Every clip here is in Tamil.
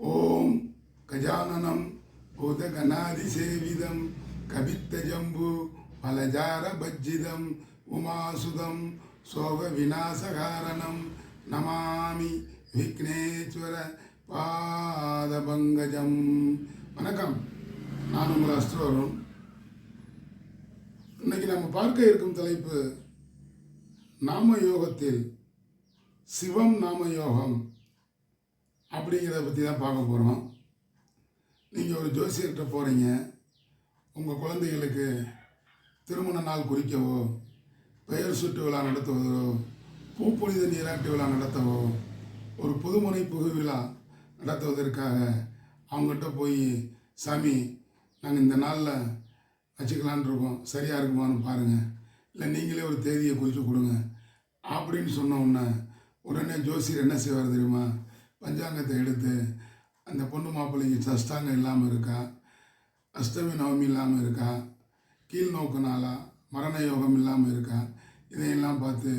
ஓம் கஜானனம் பூதகணாதிசேவிதம் கபித்தஜம்பு பலஜார பஜ்ஜிதம் உமாசுதம் சோக விநாசகாரணம் நமாமி விக்னேஸ்வர பாதபங்கஜம் வணக்கம். நான் உங்கள் அஸ்ரோரும் இன்னைக்கு நம்ம பார்க்க இருக்கும் தலைப்பு நாம யோகத்தில் சிவம் நாம யோகம் அப்படிங்கிறத பற்றி தான் பார்க்க போகிறோம் நீங்கள் ஒரு ஜோசியர்கிட்ட போகிறீங்க உங்கள் குழந்தைகளுக்கு திருமண நாள் குறிக்கவோ பெயர் சுட்டு விழா நடத்துவதோ பூப்புனித நீராட்டு விழா நடத்தவோ ஒரு புதுமனை புகு விழா நடத்துவதற்காக அவங்ககிட்ட போய் சாமி நாங்கள் இந்த நாளில் வச்சுக்கலான் இருக்கோம். சரியாக இருக்குமான்னு பாருங்கள் இல்லை நீங்களே ஒரு தேதியை குறித்து கொடுங்க. அப்படின்னு சொன்ன உடனே உடனே ஜோசியர் என்ன செய்வார் தெரியுமா? பஞ்சாங்கத்தை எடுத்து அந்த பொண்ணு மாப்பிள்ளைக்கு சஷ்டாங்கம் இல்லாமல் இருக்கா? அஷ்டமி நவமி இல்லாமல் இருக்கா? கீழ் நோக்கு நாளா? மரண யோகம் இல்லாமல் இருக்கா? இதையெல்லாம் பார்த்து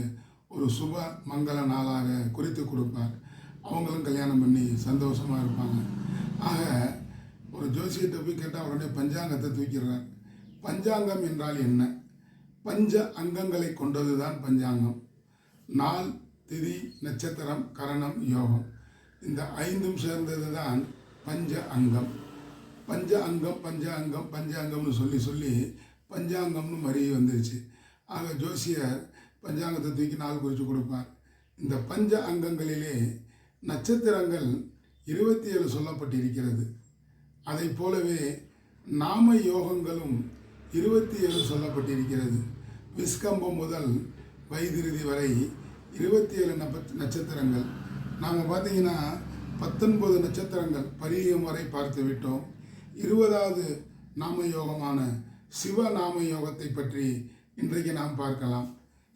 ஒரு சுப மங்கள நாளாக குறித்து கொடுப்பார். அவங்களும் கல்யாணம் பண்ணி சந்தோஷமாக இருப்பாங்க. ஆக ஒரு ஜோசியத்தை போய் கேட்டால் உடனே பஞ்சாங்கத்தை தூக்கிடுறார். பஞ்சாங்கம் என்றால் என்ன? பஞ்ச அங்கங்களை கொண்டது தான் பஞ்சாங்கம். நாள் திதி நட்சத்திரம் கரணம் யோகம். இந்த ஐந்தும் சேர்ந்தது தான் பஞ்ச அங்கம். பஞ்ச அங்கம் பஞ்ச அங்கம் பஞ்ச அங்கம்னு சொல்லி சொல்லி பஞ்சாங்கம்னு மறிய வந்துருச்சு. ஆக ஜோசியர் பஞ்சாங்கத்தை தூக்கி நாள் குறித்து கொடுப்பார். இந்த பஞ்ச அங்கங்களிலே நட்சத்திரங்கள் இருபத்தி ஏழு சொல்லப்பட்டிருக்கிறது. அதை போலவே நாம யோகங்களும் இருபத்தி ஏழு சொல்லப்பட்டிருக்கிறது. விஸ்கம்பம் முதல் வைதிருதி வரை இருபத்தி ஏழு நட்சத்திரங்கள். நாம் பார்த்தீங்கன்னா பத்தொன்பது நட்சத்திரங்கள் பரியம் வரை பார்த்து விட்டோம். இருபதாவது நாம யோகமான சிவ நாம யோகத்தை பற்றி இன்றைக்கு நாம் பார்க்கலாம்.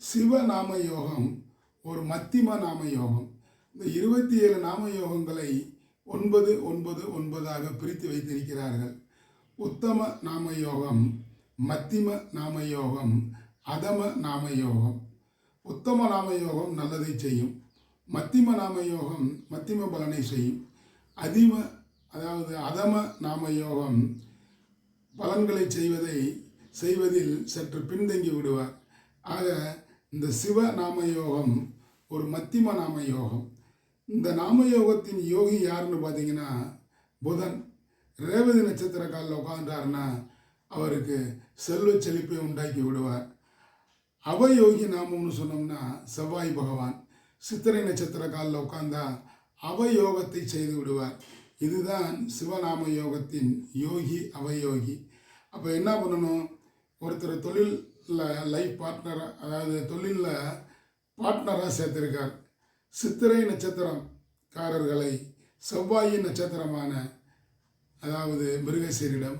சிவ நாம யோகம் ஒரு மத்திம நாம யோகம் இந்த இருபத்தி ஏழு நாம யோகங்களை ஒன்பது ஒன்பது ஒன்பதாக பிரித்து வைத்திருக்கிறார்கள். உத்தம நாம யோகம் மத்திம நாம யோகம் அதம நாம யோகம் உத்தம நாம யோகம் நல்லதை செய்யும். மத்திம நாம யோகம் மத்திம பலனை செய்யும். அதிம அதாவது அதம நாம யோகம் பலன்களை செய்வதை செய்வதில் சற்று பின்தங்கி விடுவார். ஆக இந்த சிவ நாம யோகம் ஒரு மத்திம நாம யோகம். இந்த நாம யோகத்தின் யோகி யாருன்னு பார்த்தீங்கன்னா புதன். ரேவதி நட்சத்திர காலில் உட்காந்துட்டாருன்னா அவருக்கு செல்வ செழிப்பை உண்டாக்கி விடுவார். அவயோகி நாமம்னு சொன்னோம்னா செவ்வாய் பகவான். சித்திரை நட்சத்திர காலில் உட்காந்தா அவயோகத்தை செய்து விடுவார். இதுதான் சிவநாம யோகத்தின் யோகி அவயோகி. அப்போ என்ன பண்ணணும்? ஒருத்தர் தொழிலில் லைஃப் பார்ட்னராக அதாவது தொழிலில் பார்ட்னராக சேர்த்துருக்கார். சித்திரை நட்சத்திரக்காரர்களை செவ்வாயின் நட்சத்திரமான அதாவது மிருகசீரிடம்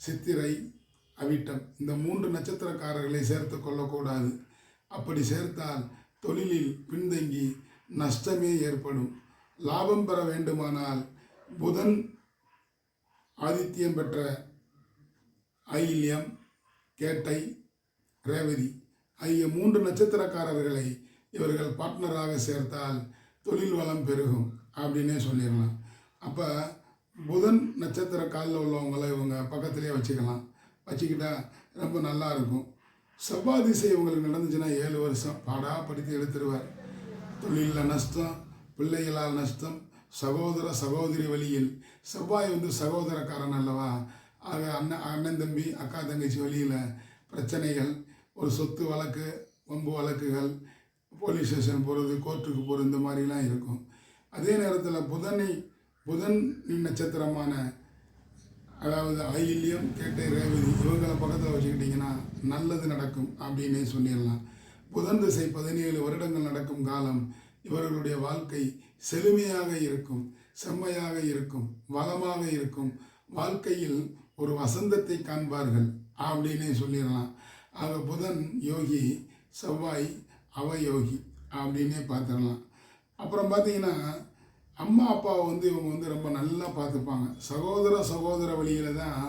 சித்திரை அவிட்டம் இந்த மூன்று நட்சத்திரக்காரர்களை சேர்த்து கொள்ளக்கூடாது. அப்படி சேர்த்தால் தொழிலில் பின்தங்கி நஷ்டமே ஏற்படும். லாபம் பெற வேண்டுமானால் புதன் ஆதித்யம் பெற்ற ஐல்யம் கேட்டை ரேவதி ஆகிய மூன்று நட்சத்திரக்காரர்களை இவர்கள் பார்ட்னராக சேர்த்தால் தொழில் வளம் பெருகும் அப்படின்னே சொல்லிடலாம். அப்போ புதன் நட்சத்திர காலில் உள்ளவங்களை இவங்க பக்கத்திலே வச்சுக்கலாம். வச்சுக்கிட்டால் ரொம்ப நல்லா இருக்கும். செவ்வாய் திசை உங்களுக்கு நடந்துச்சுன்னா ஏழு வருஷம். பாடாக படித்து எடுத்துருவார். தொழிலில் நஷ்டம் பிள்ளைகளால் நஷ்டம் சகோதர சகோதரி வழியில். செவ்வாய் வந்து சகோதரக்காரன் அல்லவா? ஆக அண்ணன் அண்ணன் தம்பி அக்கா தங்கச்சி வழியில் பிரச்சனைகள் ஒரு சொத்து வழக்கு வம்பு வழக்குகள் போலீஸ் ஸ்டேஷன் போகிறது கோர்ட்டுக்கு போகிறது இந்த மாதிரிலாம் இருக்கும். அதே நேரத்தில் புதனை புதன் நட்சத்திரமான அதாவது ஆயில்யம் கேட்ட ரேவதி இவங்களை பக்கத்தில் வச்சுக்கிட்டிங்கன்னா நல்லது நடக்கும் அப்படின்னே சொல்லிடலாம். புதன் திசை பதினேழு வருடங்கள் நடக்கும் காலம். இவர்களுடைய வாழ்க்கை செழுமையாக இருக்கும் செம்மையாக இருக்கும் வளமாக இருக்கும். வாழ்க்கையில் ஒரு வசந்தத்தை காண்பார்கள் அப்படின்னே சொல்லிடலாம். ஆக புதன் யோகி செவ்வாய் அவயோகி அப்படின்னே பார்த்துடலாம். அப்புறம் பார்த்தீங்கன்னா அம்மா அப்பாவை வந்து இவங்க வந்து ரொம்ப நல்லா பார்த்துப்பாங்க. சகோதர சகோதர வழியில் தான்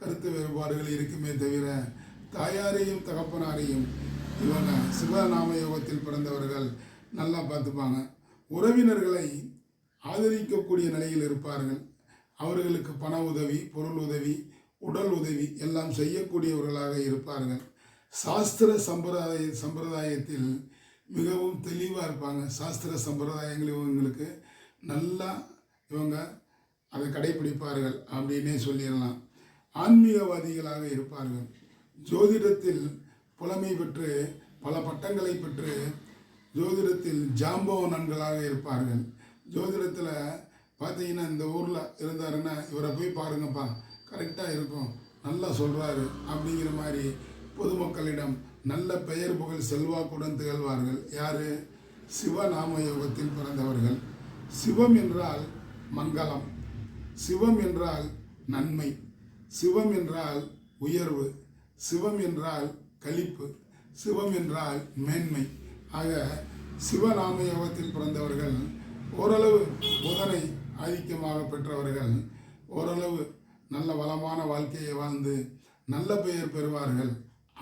கருத்து வேறுபாடுகள் இருக்குமே தவிர தாயாரையும் தகப்பனாரையும் இவங்க சிவநாம யோகத்தில் பிறந்தவர்கள் நல்லா பார்த்துப்பாங்க. உறவினர்களை ஆதரிக்கக்கூடிய நிலையில் இருப்பார்கள். அவர்களுக்கு பண உதவி பொருள் உதவி உடல் உதவி எல்லாம் செய்யக்கூடியவர்களாக இருப்பார்கள். சாஸ்திர சம்பிரதாய சம்பிரதாயத்தில் மிகவும் தெளிவாக இருப்பாங்க. சாஸ்திர சம்பிரதாயங்கள் இவங்களுக்கு நல்லா இவங்க அதை கடைபிடிப்பார்கள் அப்படின்னே சொல்லிடலாம். ஆன்மீகவாதிகளாக இருப்பார்கள். ஜோதிடத்தில் புலமை பெற்று பல பட்டங்களை பெற்று ஜோதிடத்தில் ஜாம்பவனன்களாக இருப்பார்கள். ஜோதிடத்தில் பார்த்தீங்கன்னா இந்த ஊரில் இருந்தாருன்னா இவரை போய் பாருங்கப்பா கரெக்டாக இருக்கும். நல்லா சொல்கிறாரு அப்படிங்கிற மாதிரி பொதுமக்களிடம் நல்ல பெயர் புகழ் செல்வாக்குடன் திகழ்வார்கள். யார்? சிவநாம யோகத்தில் பிறந்த சிவம் என்றால் மங்களம் சிவம் என்றால் நன்மை சிவம் என்றால் உயர்வு சிவம் என்றால் கழிப்பு சிவம் என்றால் மேன்மை. ஆக சிவநாம யோகத்தில் பிறந்தவர்கள் ஓரளவு புதனை ஆதிக்கமாக பெற்றவர்கள் ஓரளவு நல்ல வளமான வாழ்க்கையை வாழ்ந்து நல்ல பெயர் பெறுவார்கள்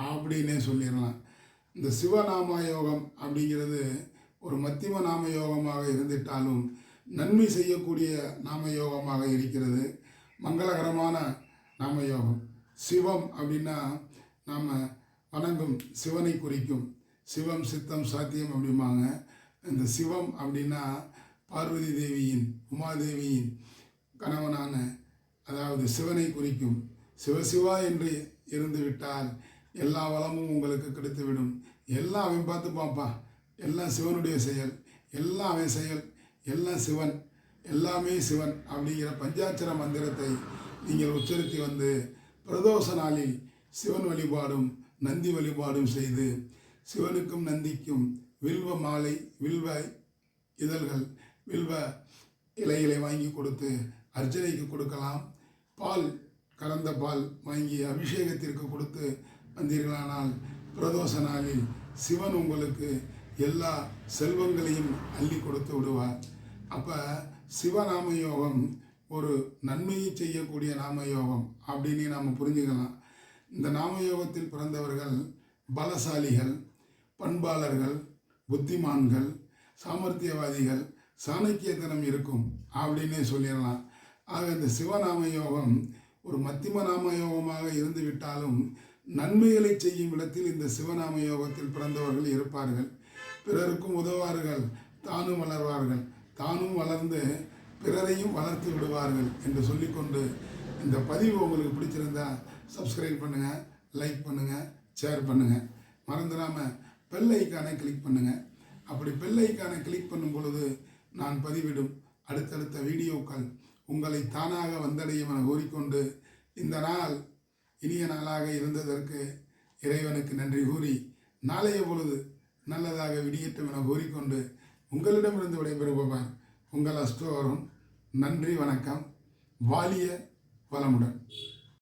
அப்படின்னே சொல்லிடலாம். இந்த சிவநாம யோகம் அப்படிங்கிறது ஒரு மத்திம நாம யோகமாக இருந்துட்டாலும் நன்மை செய்யக்கூடிய நாம யோகமாக இருக்கிறது. மங்களகரமான நாம யோகம் சிவம் அப்படின்னா நாம் வணங்கும் சிவனை குறிக்கும். சிவம் சித்தம் சாத்தியம் அப்படிம்பாங்க. இந்த சிவம் அப்படின்னா பார்வதி தேவியின் உமாதேவியின் கணவனான அதாவது சிவனை குறிக்கும். சிவசிவா என்று இருந்துவிட்டால் எல்லா வளமும் உங்களுக்கு கிடைத்துவிடும். எல்லாம் அவன் பார்த்து எல்லாம் சிவனுடைய செயல். எல்லாம் அவன் செயல். எல்லாம் சிவன் எல்லாமே சிவன் அப்படிங்கிற பஞ்சாட்சர மந்திரத்தை நீங்கள் உச்சரித்து வந்து பிரதோஷ நாளில் சிவன் வழிபாடும் நந்தி வழிபாடும் செய்து சிவனுக்கும் நந்திக்கும் வில்வ மாலை வில்வ இதழ்கள் வில்வ இலைகளை வாங்கி கொடுத்து அர்ச்சனைக்கு கொடுக்கலாம். பால் கலந்த பால் வாங்கி அபிஷேகத்திற்கு கொடுத்து வந்தீர்களானால் பிரதோஷ நாளில் சிவன் உங்களுக்கு எல்லா செல்வங்களையும் அள்ளி கொடுத்து விடுவார். அப்போ சிவநாம யோகம் ஒரு நன்மையை செய்யக்கூடிய நாம யோகம் அப்படின்னு நாம் புரிஞ்சுக்கலாம். இந்த நாம யோகத்தில் பிறந்தவர்கள் பலசாலிகள் பண்பாளர்கள் புத்திமான்கள் சாமர்த்தியவாதிகள் சாணக்கியத்தனம் இருக்கும் அப்படின்னே சொல்லிடலாம். ஆக இந்த சிவநாம யோகம் ஒரு மத்திம நாம யோகமாக இருந்து விட்டாலும் நன்மைகளை செய்யும் இடத்தில் இந்த சிவநாம யோகத்தில் பிறந்தவர்கள் இருப்பார்கள். பிறருக்கும் உதவார்கள் தானும் வளர்வார்கள். தானும் வளர்ந்து பிறரையும் வளர்த்து விடுவார்கள் என்று சொல்லிக்கொண்டு இந்த பதிவு உங்களுக்கு பிடிச்சிருந்தா சப்ஸ்கிரைப் பண்ணுங்கள் லைக் பண்ணுங்கள் ஷேர் பண்ணுங்கள் மறந்துடாமல் பெல் ஐக்கானை கிளிக் பண்ணுங்கள் அப்படி பெல் ஐக்கானை கிளிக் பண்ணும் பொழுது நான் பதிவிடும் அடுத்தடுத்த வீடியோக்கள் உங்களை தானாக வந்தடையும் என கூறிக்கொண்டு இந்த நாள் இனிய நாளாக இருந்ததற்கு இறைவனுக்கு நன்றி கூறி நாளைய பொழுது நல்லதாக விடியட்டும் என கூறிக்கொண்டு உங்களிடமிருந்து விடைபெறுபவன் உங்கள் அஸ்டோரும் நன்றி வணக்கம். வாலிய வளமுடன்.